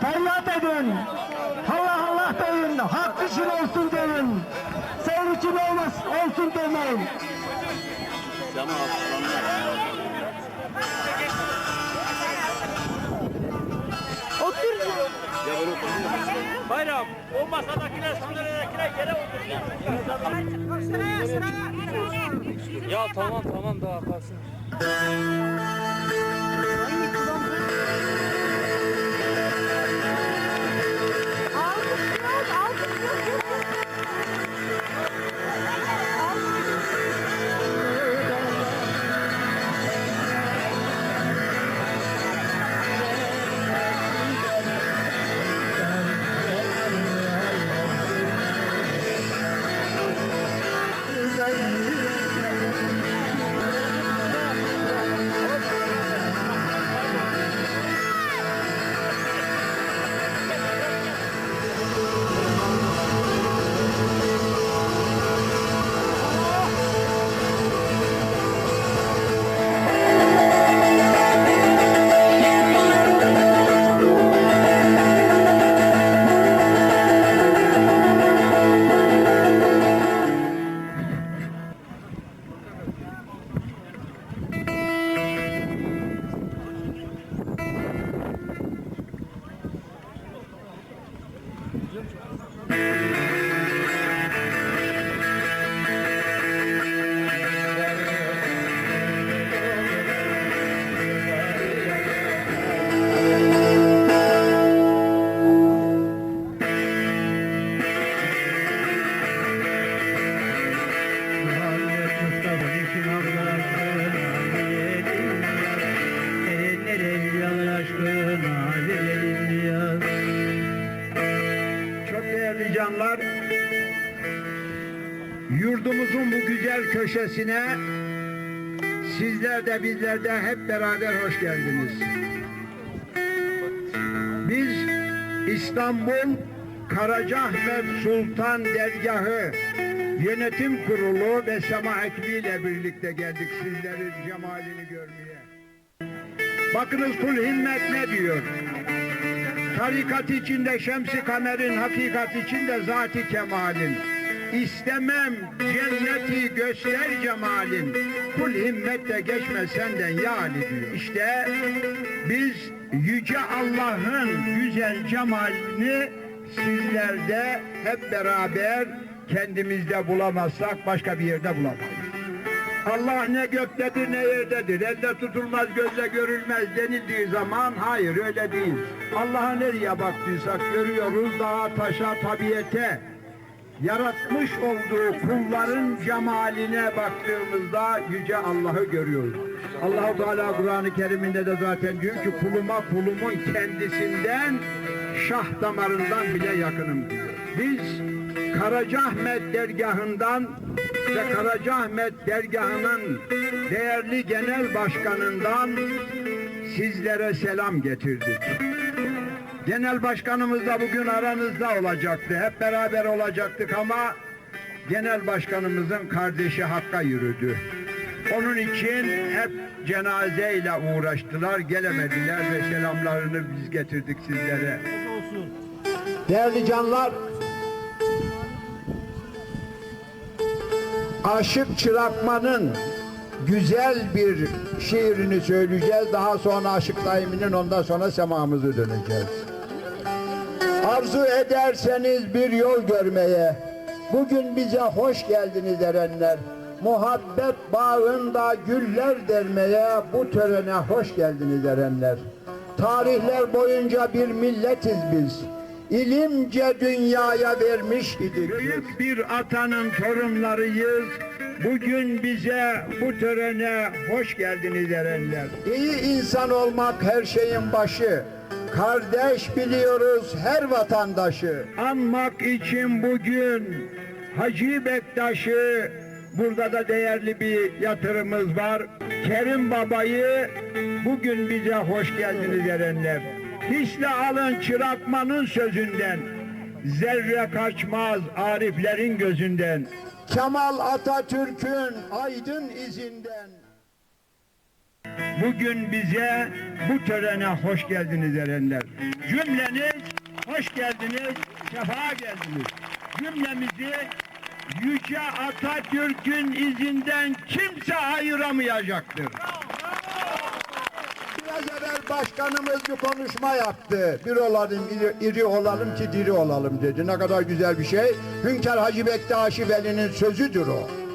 Feryat edin. Allah Allah deyin. Hak için olsun deyin. Senin için olmaz, olsun demeyin. Bayram, o masadakiler sandalyedekiler yere sıraya. Ya tamam tamam daha kalsın. Köşesine Sizler de bizler de hep beraber hoş geldiniz. Biz İstanbul Karacaahmet Sultan Dergahı Yönetim Kurulu ve Sema Ekibi ile birlikte geldik sizlerin cemalini görmeye. Bakınız kul himmet ne diyor? Tarikat içinde şemsi kamerin, hakikat içinde zati kemalin. İstemem cenneti göster cemalin. Kul himmet de geçme senden ya Ali diyor. İşte biz Yüce Allah'ın güzel cemalini sizlerde hep beraber kendimizde bulamazsak başka bir yerde bulamayız. Allah ne göktedir ne yerdedir. Elle tutulmaz gözle görülmez denildiği zaman hayır öyle değil. Allah'a nereye baktıysak görüyoruz dağa taşa tabiete. Yaratmış olduğu kulların cemaline baktığımızda yüce Allah'ı görüyoruz. Allahu Teala Kur'an-ı Kerim'inde de zaten diyor ki kuluma kulumun kendisinden şah damarından bile yakınım diyor. Biz Karacaahmet dergahından ve Karacaahmet dergahının değerli genel başkanından sizlere selam getirdik. Genel başkanımız da bugün aranızda olacaktı. Hep beraber olacaktık ama genel başkanımızın kardeşi Hakk'a yürüdü. Onun için hep cenazeyle uğraştılar, gelemediler ve selamlarını biz getirdik sizlere. Değerli canlar, Aşık Çırakman'ın güzel bir şiirini söyleyeceğiz. Daha sonra Aşık Daimi'nin ondan sonra semamızı döneceğiz. Arzu ederseniz bir yol görmeye, bugün bize hoş geldiniz erenler. Muhabbet bağında güller dermeye, bu törene hoş geldiniz erenler. Tarihler boyunca bir milletiz biz. İlimce dünyaya vermiş idik. Büyük bir atanın torunlarıyız. Bugün bize bu törene hoş geldiniz erenler. İyi insan olmak her şeyin başı. Kardeş biliyoruz her vatandaşı. Anmak için bugün Hacı Bektaş'ı burada da değerli bir yatırımız var. Kerim Baba'yı bugün bize hoş geldiniz erenler. Hisle alın çırakmanın sözünden. Zerre kaçmaz ariflerin gözünden. Kemal Atatürk'ün aydın izinden. Bugün bize bu törene hoş geldiniz erenler. Cümleniz hoş geldiniz, sefa geldiniz. Cümlemizi Yüce Atatürk'ün izinden kimse ayıramayacaktır. Biraz evvel başkanımız bir konuşma yaptı. Bir olalım, iri, iri olalım ki diri olalım dedi. Ne kadar güzel bir şey. Hünkar Hacı Bektaşi Veli'nin sözüdür o.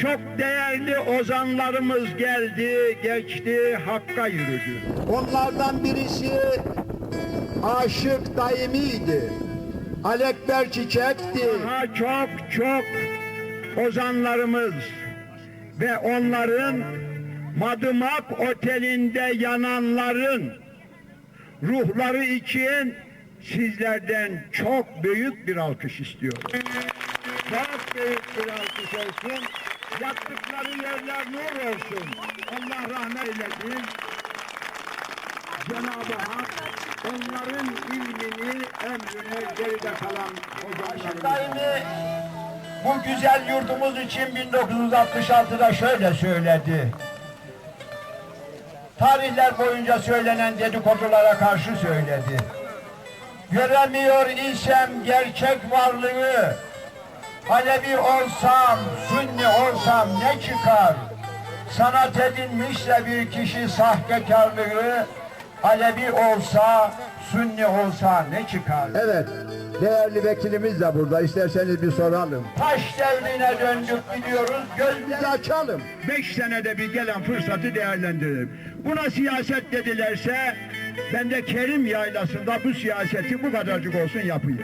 Çok değerli ozanlarımız geldi, geçti, Hakk'a yürüdü. Onlardan birisi Aşık Daimi'ydi. Alekber Çiçek'ti. Daha çok çok ozanlarımız ve onların Madımak Oteli'nde yananların ruhları için sizlerden çok büyük bir alkış istiyorum. Çok büyük bir alkış olsun. Yattıkları yerler nur olsun. Allah rahmet eylesin. Cenab-ı Hak onların ilmini, emrine geride kalan hocamlarımıza Daimi bu güzel yurdumuz için 1966'da şöyle söyledi. Tarihler boyunca söylenen dedikodulara karşı söyledi. Göremiyor isem gerçek varlığı, Alevi olsam, Sünni olsam ne çıkar? Sanat edinmişse bir kişi sahtekarlığı, Alevi olsa, Sünni olsa ne çıkar? Evet, değerli vekilimiz de burada. İsterseniz bir soralım. Taş devrine döndük gidiyoruz, gözümüzü açalım. beş senede bir gelen fırsatı değerlendirelim. Buna siyaset dedilerse ben de Kerim Yaylası'nda bu siyaseti bu kadarcık olsun yapayım.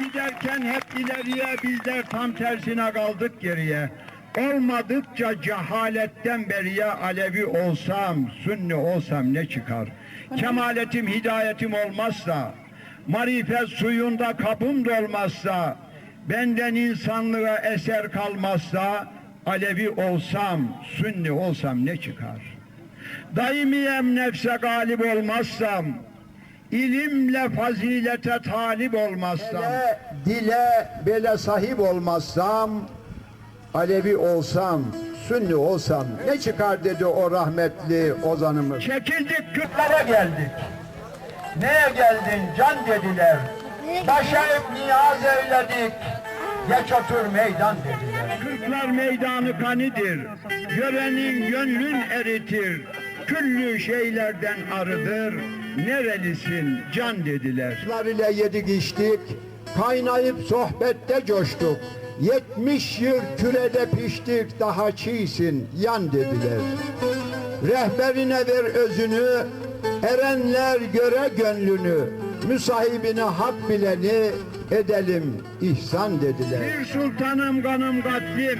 Giderken hep ileriye bizler tam tersine kaldık geriye. Olmadıkça cehaletten beriye Alevi olsam, Sünni olsam ne çıkar? Kemaletim, hidayetim olmazsa, marifet suyunda kapım dolmazsa, benden insanlığa eser kalmazsa, Alevi olsam, Sünni olsam ne çıkar? Daimiyem nefse galip olmazsam, ilimle fazilete talip olmazsam, Dile, dile böyle sahip olmazsam, Alevi olsam, Sünni olsam ne çıkar dedi o rahmetli ozanımız. çekildik Kürtler Kürtlere geldik. Neye geldin can dediler. Başa niyaz eyledik. Geç otur meydan dediler. Kırklar meydanı kanidir. Görenin gönlün eritir. Küllü şeylerden arıdır. Nerelisin can dediler. Kızlar ile yedik içtik. Kaynayıp sohbette coştuk. Yetmiş yıl kürede piştik daha çiğsin yan dediler. Rehberine ver özünü, erenler göre gönlünü. Müsahibine hak bileni edelim ihsan dediler. Bir sultanım kanım katlim.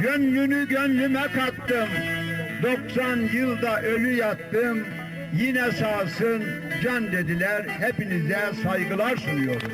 Gönlünü gönlüme kattım. 90 yılda ölü yattım. Yine sağsın can dediler. Hepinize saygılar sunuyorum.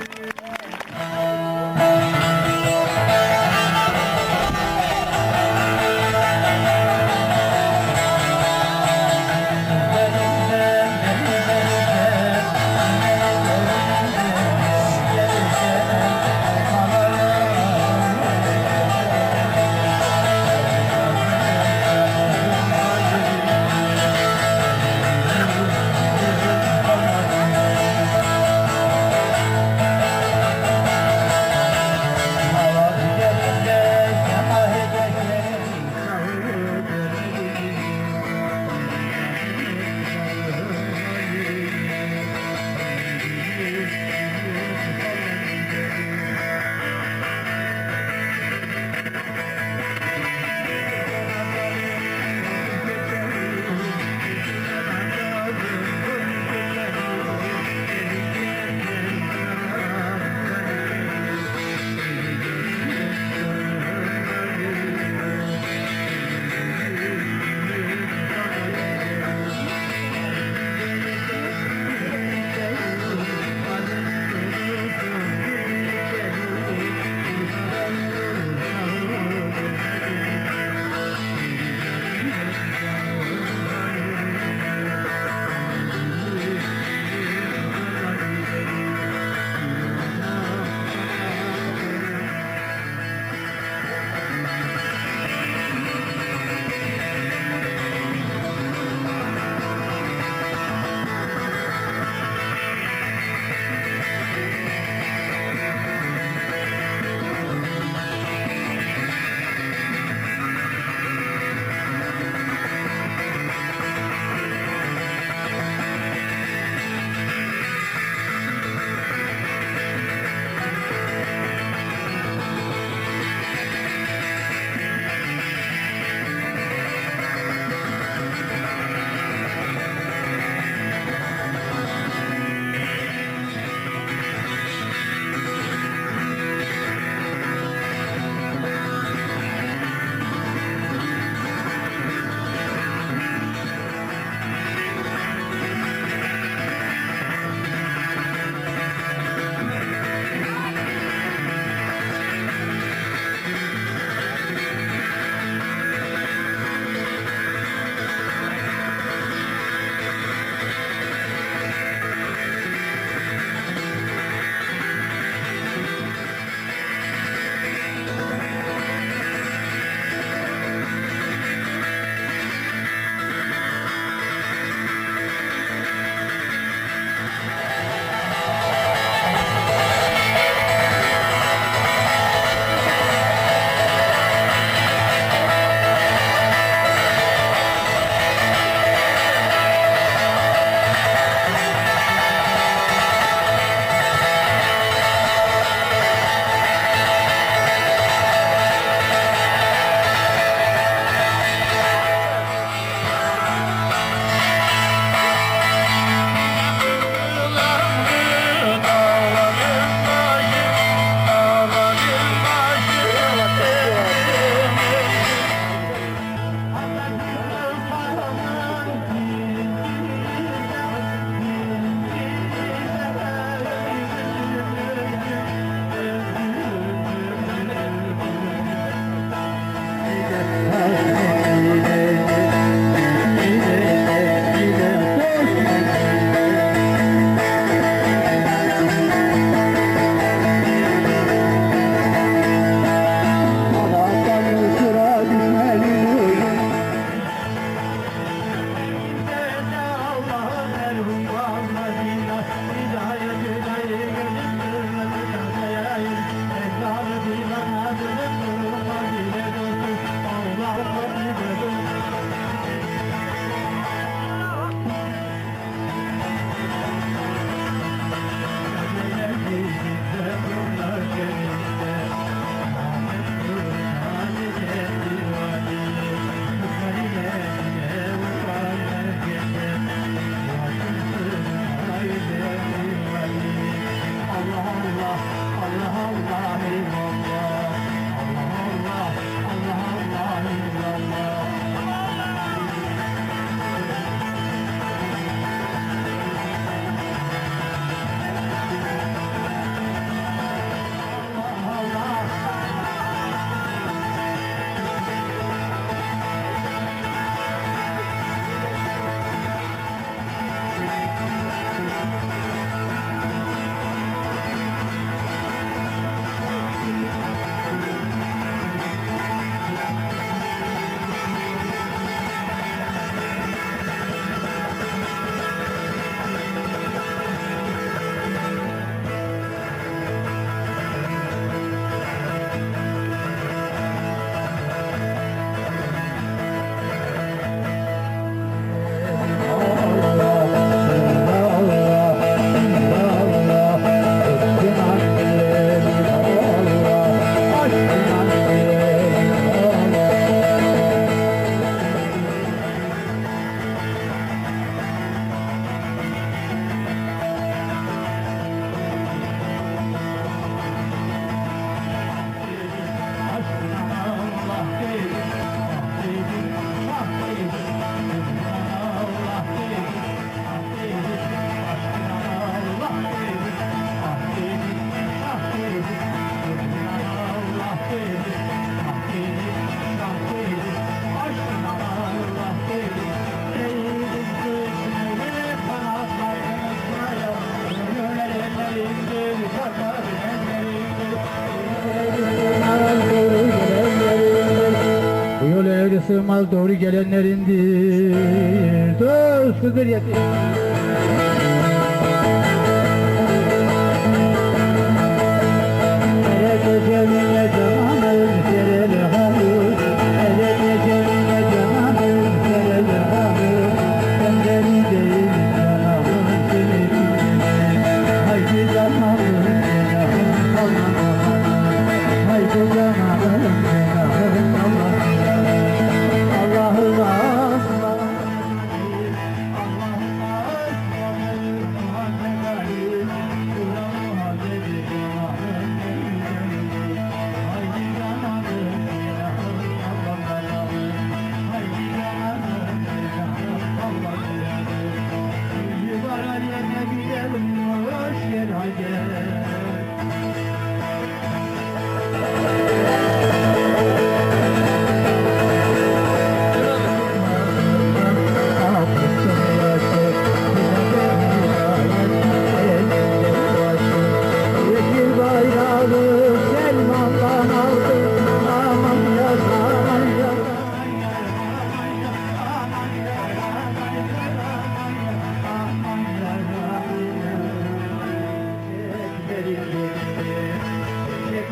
Doğru gelenlerindir. Dostudur yetim. Hele gecenin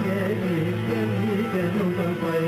gelip gelmeden uzak